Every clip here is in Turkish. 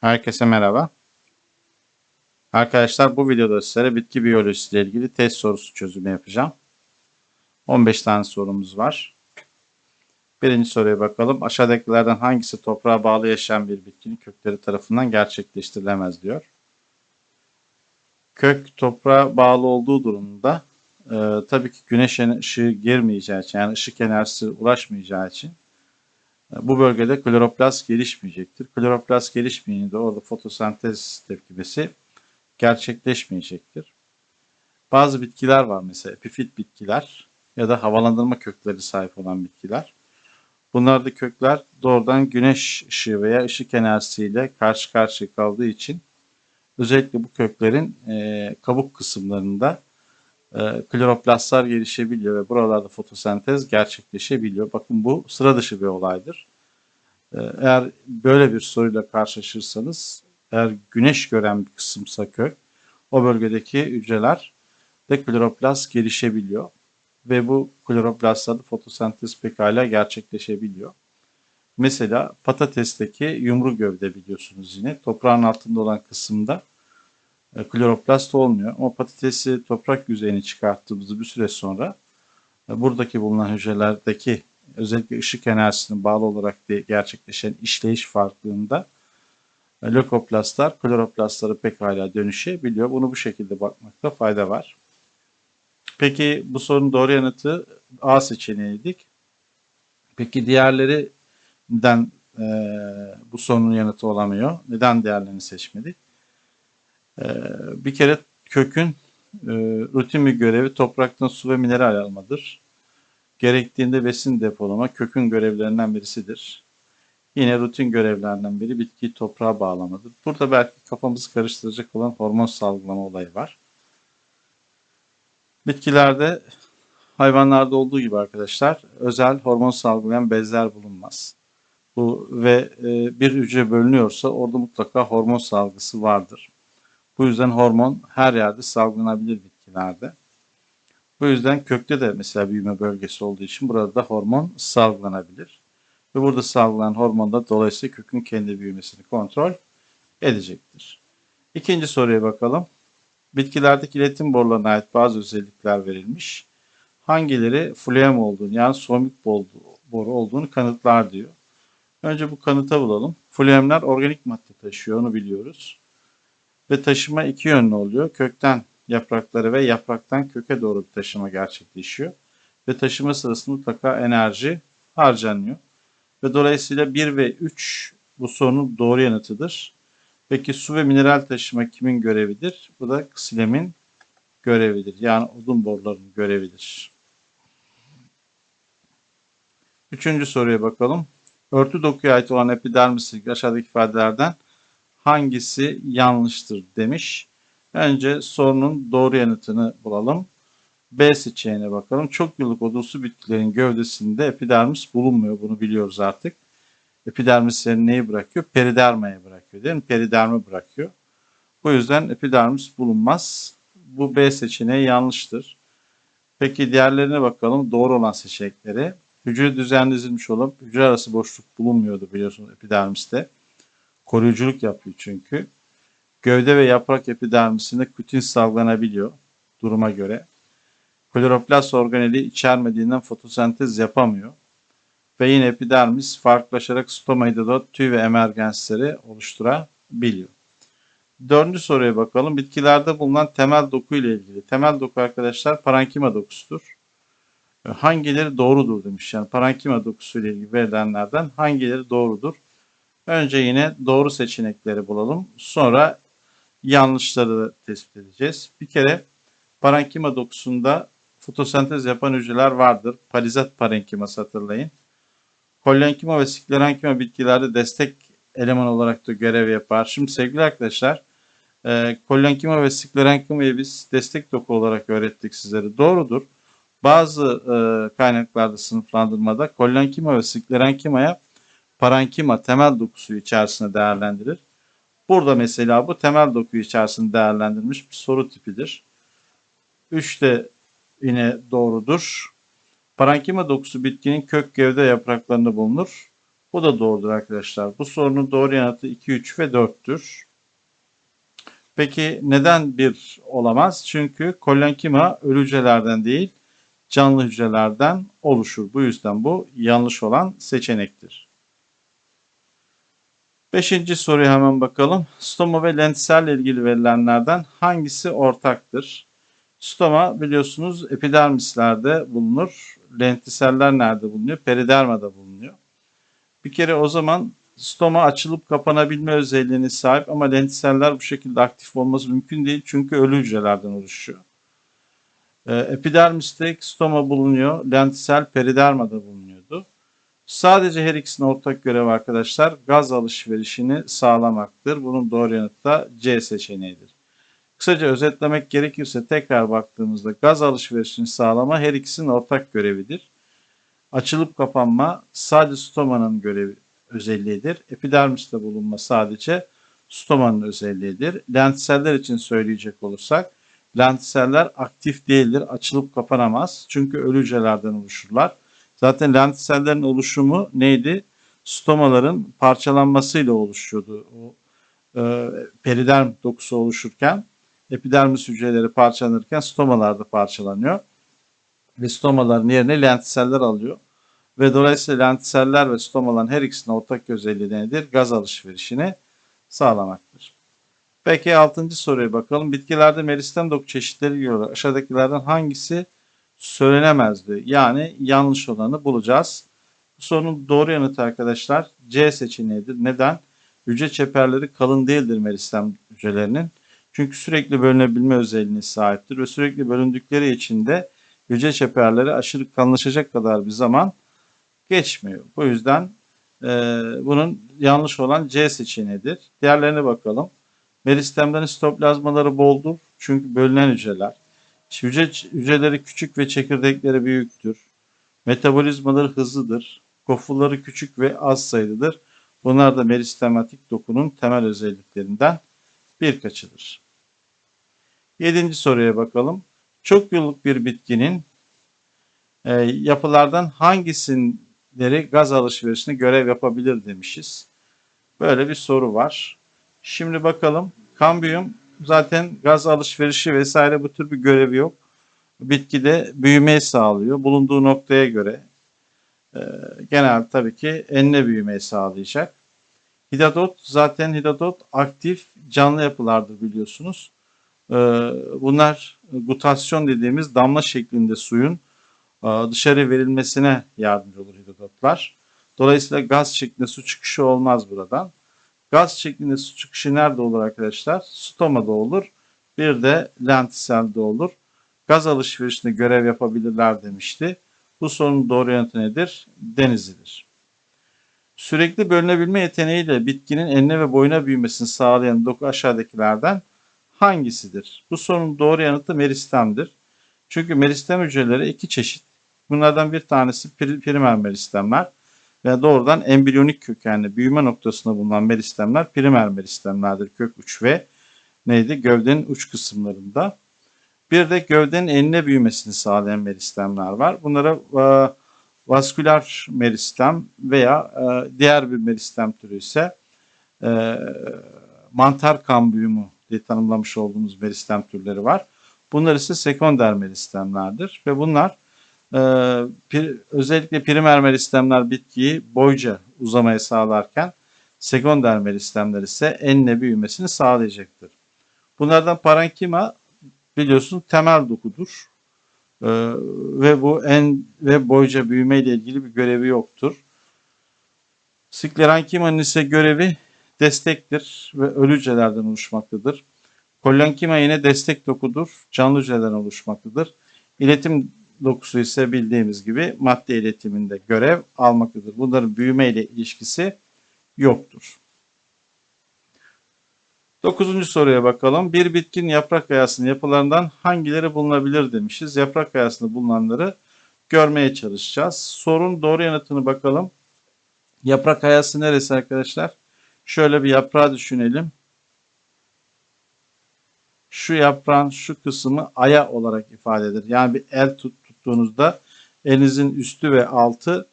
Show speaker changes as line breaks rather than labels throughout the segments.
Herkese merhaba. Arkadaşlar bu videoda sizlere bitki biyolojisi ile ilgili test sorusu çözümü yapacağım. 15 tane sorumuz var. Birinci soruya bakalım. Aşağıdakilerden hangisi toprağa bağlı yaşayan bir bitkinin kökleri tarafından gerçekleştirilemez diyor. Kök toprağa bağlı olduğu durumda e, tabii ki güneş ışığı girmeyeceği için yani ışık enerjisi ulaşmayacağı için bu bölgede kloroplast gelişmeyecektir. Kloroplast gelişmeyince orada fotosentez tepkimesi gerçekleşmeyecektir. Bazı bitkiler var mesela epifit bitkiler ya da havalandırma kökleri sahip olan bitkiler. Bunlarda kökler doğrudan güneş ışığı veya ışık enerjisiyle karşı karşıya kaldığı için özellikle bu köklerin e, kabuk kısımlarında kloroplastlar gelişebiliyor ve buralarda fotosentez gerçekleşebiliyor. Bakın bu sıra dışı bir olaydır. E, eğer böyle bir soruyla karşılaşırsanız, eğer güneş gören bir kısımsa kök, o bölgedeki hücreler de kloroplast gelişebiliyor. Ve bu kloroplastlarda fotosentez pekala gerçekleşebiliyor. Mesela patatesteki yumru gövde biliyorsunuz yine. Toprağın altında olan kısımda e, kloroplast olmuyor. Ama patatesi toprak yüzeyine çıkarttığımızda bir süre sonra e, buradaki bulunan hücrelerdeki özellikle ışık enerjisine bağlı olarak gerçekleşen işleyiş farklılığında e, lökoplastlar kloroplastlara pekala dönüşebiliyor. Bunu bu şekilde bakmakta fayda var. Peki bu sorunun doğru yanıtı A seçeneğiydik. Peki diğerleri neden e, bu sorunun yanıtı olamıyor? Neden diğerlerini seçmedik? E, bir kere kökün e, rutin bir görevi topraktan su ve mineral almadır. Gerektiğinde besin depolama kökün görevlerinden birisidir. Yine rutin görevlerden biri bitkiyi toprağa bağlamadır. Burada belki kafamızı karıştıracak olan hormon salgılama olayı var. Bitkilerde hayvanlarda olduğu gibi arkadaşlar özel hormon salgılayan bezler bulunmaz. Bu ve e, bir hücre bölünüyorsa orada mutlaka hormon salgısı vardır. Bu yüzden hormon her yerde salgılanabilir bitkilerde. Bu yüzden kökte de mesela büyüme bölgesi olduğu için burada da hormon salgılanabilir. Ve burada salgılanan hormon da dolayısıyla kökün kendi büyümesini kontrol edecektir. İkinci soruya bakalım. Bitkilerdeki iletim borularına ait bazı özellikler verilmiş. Hangileri flem olduğunu yani somik boru olduğunu kanıtlar diyor. Önce bu kanıta bulalım. Flemler organik madde taşıyor onu biliyoruz. Ve taşıma iki yönlü oluyor. Kökten yaprakları ve yapraktan köke doğru bir taşıma gerçekleşiyor. Ve taşıma sırasında mutlaka enerji harcanıyor. Ve dolayısıyla 1 ve 3 bu sorunun doğru yanıtıdır. Peki su ve mineral taşıma kimin görevidir? Bu da ksilemin görevidir. Yani odun borularının görevidir. Üçüncü soruya bakalım. Örtü dokuya ait olan epidermis aşağıdaki ifadelerden hangisi yanlıştır demiş. Önce sorunun doğru yanıtını bulalım. B seçeneğine bakalım. Çok yıllık odunsu bitkilerin gövdesinde epidermis bulunmuyor. Bunu biliyoruz artık. Epidermisleri neyi bırakıyor? Peridermaya bırakıyor değil mi? Peridermi bırakıyor. Bu yüzden epidermis bulunmaz. Bu B seçeneği yanlıştır. Peki diğerlerine bakalım. Doğru olan seçenekleri. Hücre düzenli dizilmiş olup hücre arası boşluk bulunmuyordu biliyorsunuz epidermiste. Koruyuculuk yapıyor çünkü. Gövde ve yaprak epidermisinde kütin salgılanabiliyor duruma göre. Kloroplast organeli içermediğinden fotosentez yapamıyor. Ve yine epidermis farklılaşarak stomahidrodot tüy ve emergensleri oluşturabiliyor. Dördüncü soruya bakalım. Bitkilerde bulunan temel doku ile ilgili. Temel doku arkadaşlar parankima dokusudur. Hangileri doğrudur demiş. Yani parankima dokusu ile ilgili verilenlerden hangileri doğrudur? Önce yine doğru seçenekleri bulalım. Sonra yanlışları tespit edeceğiz. Bir kere parankima dokusunda fotosentez yapan hücreler vardır. Palizat parenkiması hatırlayın. Kollenkima ve sklerenkima bitkilerde destek eleman olarak da görev yapar. Şimdi sevgili arkadaşlar, e, kollenkima ve sklerenkima'yı biz destek doku olarak öğrettik sizlere. Doğrudur. Bazı e, kaynaklarda sınıflandırmada kollenkima ve sklerenkima'ya parankima temel dokusu içerisinde değerlendirir. Burada mesela bu temel doku içerisinde değerlendirilmiş bir soru tipidir. 3 de yine doğrudur. Parankima dokusu bitkinin kök gövde yapraklarında bulunur. Bu da doğrudur arkadaşlar. Bu sorunun doğru yanıtı 2, 3 ve 4'tür. Peki neden bir olamaz? Çünkü kollenkima ölü hücrelerden değil canlı hücrelerden oluşur. Bu yüzden bu yanlış olan seçenektir. Beşinci soruya hemen bakalım. Stoma ve lentiselle ilgili verilenlerden hangisi ortaktır? Stoma biliyorsunuz epidermislerde bulunur. Lentiseller nerede bulunuyor? Peridermada bulunuyor. Bir kere o zaman stoma açılıp kapanabilme özelliğine sahip ama lentiseller bu şekilde aktif olması mümkün değil çünkü ölü hücrelerden oluşuyor. Ee, epidermiste stoma bulunuyor, lentisel peridermada bulunuyordu. Sadece her ikisinin ortak görevi arkadaşlar gaz alışverişini sağlamaktır. Bunun doğru yanıtı da C seçeneğidir. Kısaca özetlemek gerekirse tekrar baktığımızda gaz alışverişini sağlama her ikisinin ortak görevidir. Açılıp kapanma sadece stomanın görevi özelliğidir. Epidermiste bulunma sadece stomanın özelliğidir. Lentiseller için söyleyecek olursak lentiseller aktif değildir. Açılıp kapanamaz. Çünkü ölü hücrelerden oluşurlar. Zaten lentisellerin oluşumu neydi? Stomaların parçalanmasıyla oluşuyordu. O e, periderm dokusu oluşurken epidermis hücreleri parçalanırken stomalar da parçalanıyor. Ve stomaların yerine lentiseller alıyor. Ve dolayısıyla lentiseller ve stomaların her ikisinin ortak özelliği nedir? Gaz alışverişini sağlamaktır. Peki 6. soruya bakalım. Bitkilerde meristem doku çeşitleri göre aşağıdakilerden hangisi söylenemezdi? Yani yanlış olanı bulacağız. Bu sorunun doğru yanıtı arkadaşlar C seçeneğidir. Neden? Hücre çeperleri kalın değildir meristem hücrelerinin. Çünkü sürekli bölünebilme özelliğine sahiptir ve sürekli bölündükleri için de hücre çeperleri aşırı kalınlaşacak kadar bir zaman geçmiyor. Bu yüzden e, bunun yanlış olan C seçeneğidir. Diğerlerine bakalım. Meristemden sitoplazmaları boldur çünkü bölünen hücreler. Hücre, hücreleri küçük ve çekirdekleri büyüktür. Metabolizmaları hızlıdır. Kofulları küçük ve az sayılıdır. Bunlar da meristematik dokunun temel özelliklerinden birkaçıdır. Yedinci soruya bakalım. Çok yıllık bir bitkinin e, yapılardan hangisinleri gaz alışverişine görev yapabilir demişiz. Böyle bir soru var. Şimdi bakalım. Kambiyum zaten gaz alışverişi vesaire bu tür bir görevi yok. Bitkide büyümeyi sağlıyor. Bulunduğu noktaya göre e, genel tabii ki enine büyümeyi sağlayacak. Hidadot zaten hidadot aktif canlı yapılardır biliyorsunuz. E, bunlar gutasyon dediğimiz damla şeklinde suyun e, dışarı verilmesine yardımcı olur hidadotlar. Dolayısıyla gaz şeklinde su çıkışı olmaz buradan. Gaz şeklinde su çıkışı nerede olur arkadaşlar? Stomada olur. Bir de lentiselde olur. Gaz alışverişinde görev yapabilirler demişti. Bu sorunun doğru yanıtı nedir? Denizlidir. Sürekli bölünebilme yeteneğiyle bitkinin enine ve boyuna büyümesini sağlayan doku aşağıdakilerden hangisidir? Bu sorunun doğru yanıtı meristemdir. Çünkü meristem hücreleri iki çeşit. Bunlardan bir tanesi primer meristemler ve doğrudan embriyonik kökenli büyüme noktasında bulunan meristemler primer meristemlerdir. Kök uç ve neydi? Gövdenin uç kısımlarında. Bir de gövdenin enine büyümesini sağlayan meristemler var. Bunlara e, vasküler meristem veya e, diğer bir meristem türü ise e, mantar kan büyümü diye tanımlamış olduğumuz meristem türleri var. Bunlar ise sekonder meristemlerdir ve bunlar e, pir, özellikle primer meristemler bitkiyi boyca uzamaya sağlarken sekonder meristemler ise enine büyümesini sağlayacaktır. Bunlardan parankima biliyorsun temel dokudur. Ee, ve bu en ve boyca büyüme ile ilgili bir görevi yoktur. Sklerenkima'nın ise görevi destektir ve ölü hücrelerden oluşmaktadır. Kollenkima yine destek dokudur, canlı hücrelerden oluşmaktadır. İletim dokusu ise bildiğimiz gibi madde iletiminde görev almaktadır. Bunların büyüme ile ilişkisi yoktur. Dokuzuncu soruya bakalım. Bir bitkinin yaprak kayasının yapılarından hangileri bulunabilir demişiz. Yaprak kayasında bulunanları görmeye çalışacağız. Sorun doğru yanıtını bakalım. Yaprak kayası neresi arkadaşlar? Şöyle bir yaprağı düşünelim. Şu yaprağın şu kısmı aya olarak ifade eder. Yani bir el tut, tuttuğunuzda elinizin üstü ve altı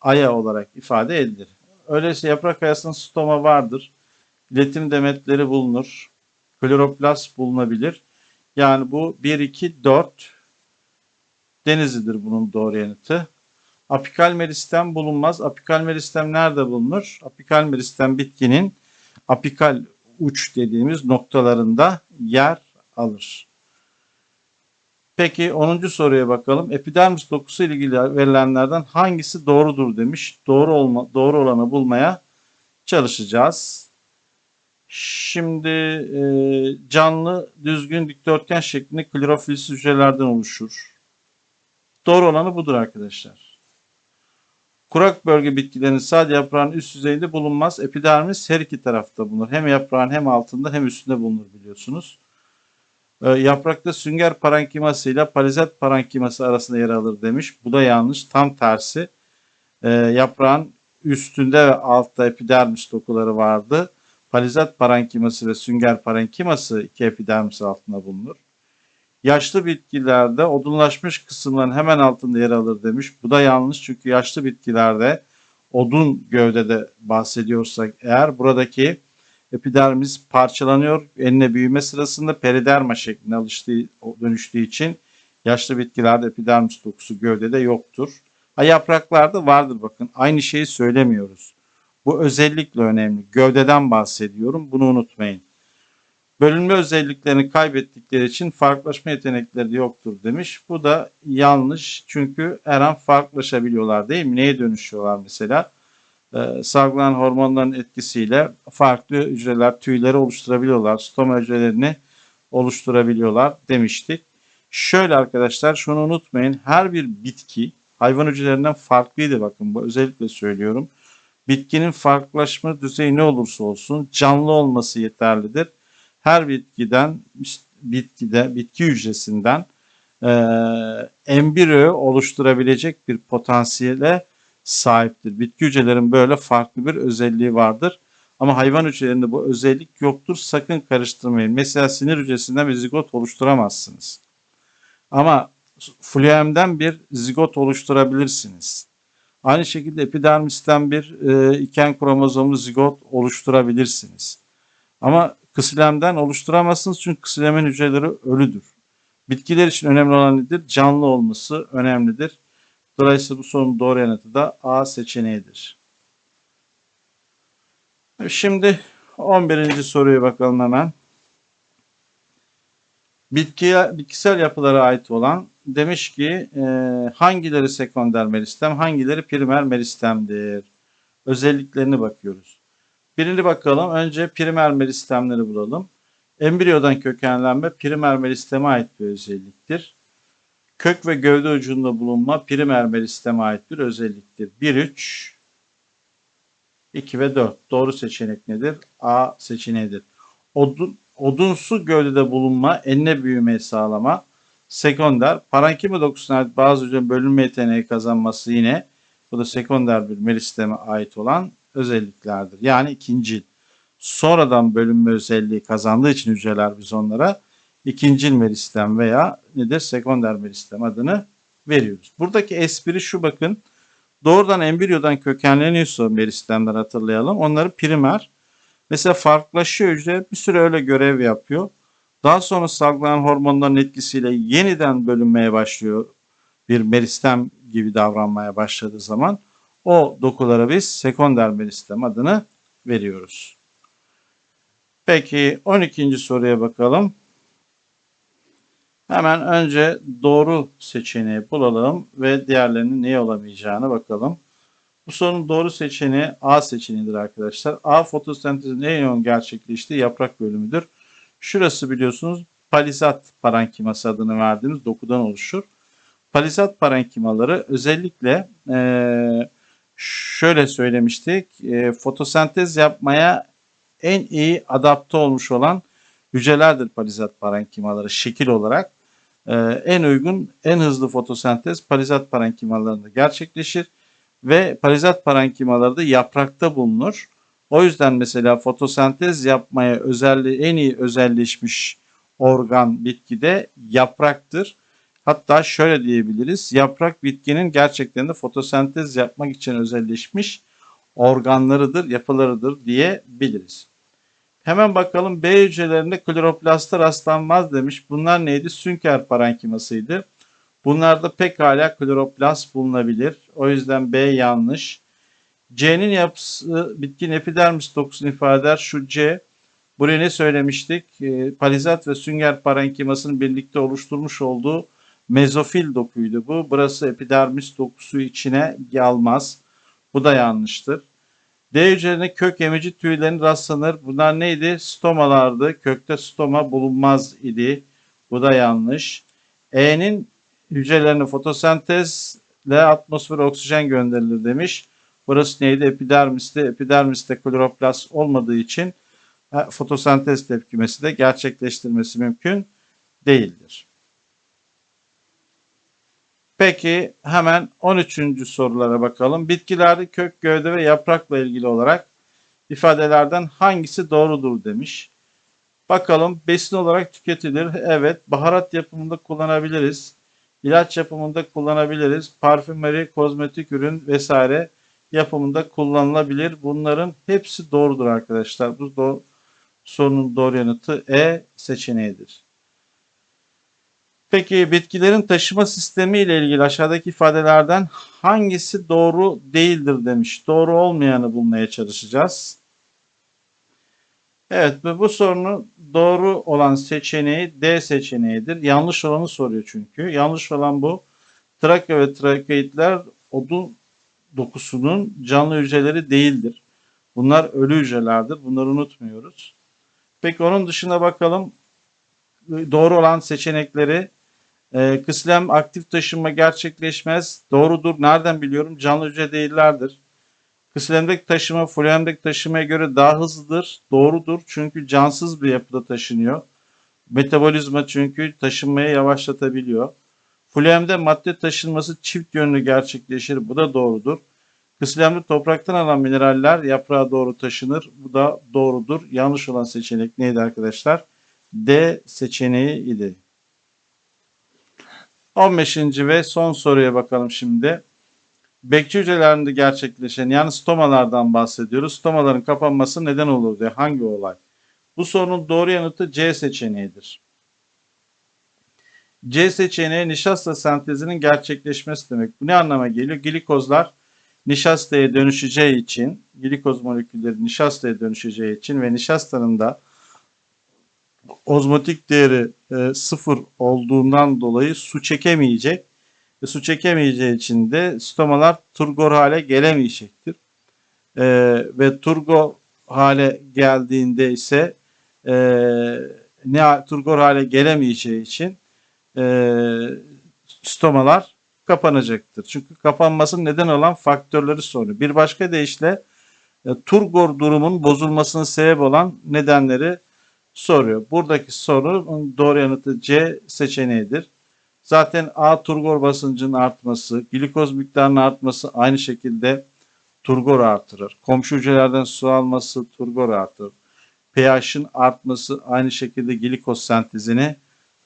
aya olarak ifade edilir. Öyleyse yaprak kayasının stoma vardır. İletim demetleri bulunur. Kloroplast bulunabilir. Yani bu 1, 2, 4 Denizli'dir bunun doğru yanıtı. Apikal meristem bulunmaz. Apikal meristem nerede bulunur? Apikal meristem bitkinin apikal uç dediğimiz noktalarında yer alır. Peki 10. soruya bakalım. Epidermis dokusu ile ilgili verilenlerden hangisi doğrudur demiş. Doğru olma, doğru olanı bulmaya çalışacağız. Şimdi e, canlı düzgün dikdörtgen şeklinde klorofilsiz hücrelerden oluşur. Doğru olanı budur arkadaşlar. Kurak bölge bitkilerinin sadece yaprağın üst yüzeyinde bulunmaz. Epidermis her iki tarafta bulunur. Hem yaprağın hem altında hem üstünde bulunur biliyorsunuz. Ee, yaprakta sünger parenkiması ile palizat parenkiması arasında yer alır demiş. Bu da yanlış. Tam tersi. Ee, yaprağın üstünde ve altta epidermis dokuları vardı. Palizat parenkiması ve sünger parenkiması iki epidermis altında bulunur. Yaşlı bitkilerde odunlaşmış kısımların hemen altında yer alır demiş. Bu da yanlış çünkü yaşlı bitkilerde odun gövdede bahsediyorsak eğer buradaki epidermis parçalanıyor. Enine büyüme sırasında periderma şeklinde alıştığı, dönüştüğü için yaşlı bitkilerde epidermis dokusu gövdede yoktur. Ha, yapraklarda vardır bakın. Aynı şeyi söylemiyoruz. Bu özellikle önemli. Gövdeden bahsediyorum. Bunu unutmayın. Bölünme özelliklerini kaybettikleri için farklılaşma yetenekleri yoktur demiş. Bu da yanlış çünkü her an farklılaşabiliyorlar değil mi? Neye dönüşüyorlar mesela? Ee, salgılanan hormonların etkisiyle farklı hücreler, tüyleri oluşturabiliyorlar. Stoma hücrelerini oluşturabiliyorlar demiştik. Şöyle arkadaşlar şunu unutmayın. Her bir bitki hayvan hücrelerinden farklıydı bakın bu özellikle söylüyorum. Bitkinin farklılaşma düzeyi ne olursa olsun canlı olması yeterlidir her bitkiden bitkide bitki hücresinden e, embriyo oluşturabilecek bir potansiyele sahiptir. Bitki hücrelerin böyle farklı bir özelliği vardır. Ama hayvan hücrelerinde bu özellik yoktur. Sakın karıştırmayın. Mesela sinir hücresinden bir zigot oluşturamazsınız. Ama fluemden bir zigot oluşturabilirsiniz. Aynı şekilde epidermisten bir e, iken kromozomlu zigot oluşturabilirsiniz. Ama kısilemden oluşturamazsınız çünkü kısilemin hücreleri ölüdür. Bitkiler için önemli olan nedir? Canlı olması önemlidir. Dolayısıyla bu sorunun doğru yanıtı da A seçeneğidir. Şimdi 11. soruya bakalım hemen. Bitkiye, bitkisel yapılara ait olan demiş ki e, hangileri sekonder meristem, hangileri primer meristemdir? Özelliklerine bakıyoruz. Birini bakalım. Önce primer meristemleri bulalım. Embriyodan kökenlenme primer meristeme ait bir özelliktir. Kök ve gövde ucunda bulunma primer meristeme ait bir özelliktir. 1, 3, 2 ve 4. Doğru seçenek nedir? A seçeneğidir. Odun, odunsu gövdede bulunma, enine büyümeyi sağlama, sekonder. Parankima dokusuna ait bazı hücrelerin bölünme yeteneği kazanması yine bu da sekonder bir meristeme ait olan özelliklerdir. Yani ikincil. Sonradan bölünme özelliği kazandığı için hücreler biz onlara ikincil meristem veya nedir? Sekonder meristem adını veriyoruz. Buradaki espri şu bakın. Doğrudan embriyodan kökenleniyorsa meristemler hatırlayalım. Onları primer. Mesela farklılaşıyor hücre bir süre öyle görev yapıyor. Daha sonra salgılanan hormonların etkisiyle yeniden bölünmeye başlıyor. Bir meristem gibi davranmaya başladığı zaman o dokulara biz sekonder meristem adını veriyoruz. Peki 12. soruya bakalım. Hemen önce doğru seçeneği bulalım ve diğerlerinin ne olamayacağını bakalım. Bu sorunun doğru seçeneği A seçeneğidir arkadaşlar. A fotosentezin en yoğun gerçekleştiği yaprak bölümüdür. Şurası biliyorsunuz palizat parenkiması adını verdiğimiz dokudan oluşur. Palizat parenkimaları özellikle ee, şöyle söylemiştik. E, fotosentez yapmaya en iyi adapte olmuş olan hücrelerdir palizat parenkimaları şekil olarak. E, en uygun, en hızlı fotosentez palizat parenkimalarında gerçekleşir ve palizat parenkimaları da yaprakta bulunur. O yüzden mesela fotosentez yapmaya özelliği en iyi özelleşmiş organ bitkide yapraktır. Hatta şöyle diyebiliriz. Yaprak bitkinin gerçekten de fotosentez yapmak için özelleşmiş organlarıdır, yapılarıdır diyebiliriz. Hemen bakalım B hücrelerinde kloroplasta rastlanmaz demiş. Bunlar neydi? Sünker parenkimasıydı. Bunlarda pekala kloroplast bulunabilir. O yüzden B yanlış. C'nin yapısı bitkin epidermis dokusunu ifade eder. Şu C. Buraya ne söylemiştik? E, palizat ve sünger parenkimasının birlikte oluşturmuş olduğu mezofil dokuydu bu. Burası epidermis dokusu içine almaz. Bu da yanlıştır. D hücrelerine kök emici tüylerin rastlanır. Bunlar neydi? Stomalardı. Kökte stoma bulunmaz idi. Bu da yanlış. E'nin hücrelerine fotosentezle atmosfere oksijen gönderilir demiş. Burası neydi? Epidermiste. Epidermiste kloroplast olmadığı için e, fotosentez tepkimesi de gerçekleştirmesi mümkün değildir. Peki hemen 13. sorulara bakalım. Bitkilerde kök, gövde ve yaprakla ilgili olarak ifadelerden hangisi doğrudur demiş. Bakalım besin olarak tüketilir. Evet. Baharat yapımında kullanabiliriz. İlaç yapımında kullanabiliriz. Parfümeri, kozmetik ürün vesaire yapımında kullanılabilir. Bunların hepsi doğrudur arkadaşlar. Bu doğru, sorunun doğru yanıtı E seçeneğidir. Peki bitkilerin taşıma sistemi ile ilgili aşağıdaki ifadelerden hangisi doğru değildir demiş. Doğru olmayanı bulmaya çalışacağız. Evet bu sorunun doğru olan seçeneği D seçeneğidir. Yanlış olanı soruyor çünkü. Yanlış olan bu. Trakya ve trakeitler odun dokusunun canlı hücreleri değildir. Bunlar ölü hücrelerdir. Bunları unutmuyoruz. Peki onun dışına bakalım. Doğru olan seçenekleri e, kıslem aktif taşınma gerçekleşmez. Doğrudur. Nereden biliyorum? Canlı hücre değillerdir. Kıslemdeki taşıma fulemdeki taşımaya göre daha hızlıdır. Doğrudur. Çünkü cansız bir yapıda taşınıyor. Metabolizma çünkü taşınmayı yavaşlatabiliyor. Fulemde madde taşınması çift yönlü gerçekleşir. Bu da doğrudur. Kıslemde topraktan alan mineraller yaprağa doğru taşınır. Bu da doğrudur. Yanlış olan seçenek neydi arkadaşlar? D seçeneği idi. 15. ve son soruya bakalım şimdi. Bekçi hücrelerinde gerçekleşen yani stomalardan bahsediyoruz. Stomaların kapanması neden olur diye hangi olay? Bu sorunun doğru yanıtı C seçeneğidir. C seçeneği nişasta sentezinin gerçekleşmesi demek. Bu ne anlama geliyor? Glikozlar nişastaya dönüşeceği için, glikoz molekülleri nişastaya dönüşeceği için ve nişastanın da ozmotik değeri e, sıfır olduğundan dolayı su çekemeyecek. Ve su çekemeyeceği için de stomalar turgor hale gelemeyecektir. E, ve turgo hale geldiğinde ise e, ne turgor hale gelemeyeceği için e, stomalar kapanacaktır. Çünkü kapanmasının neden olan faktörleri soruyor. Bir başka deyişle e, turgor durumun bozulmasının sebep olan nedenleri soruyor. Buradaki sorunun doğru yanıtı C seçeneğidir. Zaten A turgor basıncının artması, glikoz miktarının artması aynı şekilde turgor artırır. Komşu hücrelerden su alması turgor artırır. pH'in artması aynı şekilde glikoz sentezini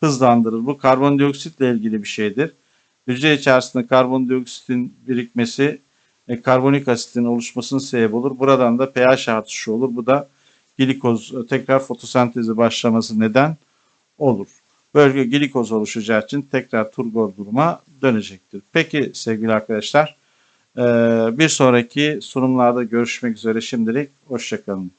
hızlandırır. Bu karbondioksitle ilgili bir şeydir. Hücre içerisinde karbondioksitin birikmesi e, karbonik asitin oluşmasının sebep olur. Buradan da pH artışı olur. Bu da glikoz tekrar fotosentezi başlaması neden olur. Bölge glikoz oluşacağı için tekrar turgor duruma dönecektir. Peki sevgili arkadaşlar bir sonraki sunumlarda görüşmek üzere şimdilik hoşçakalın.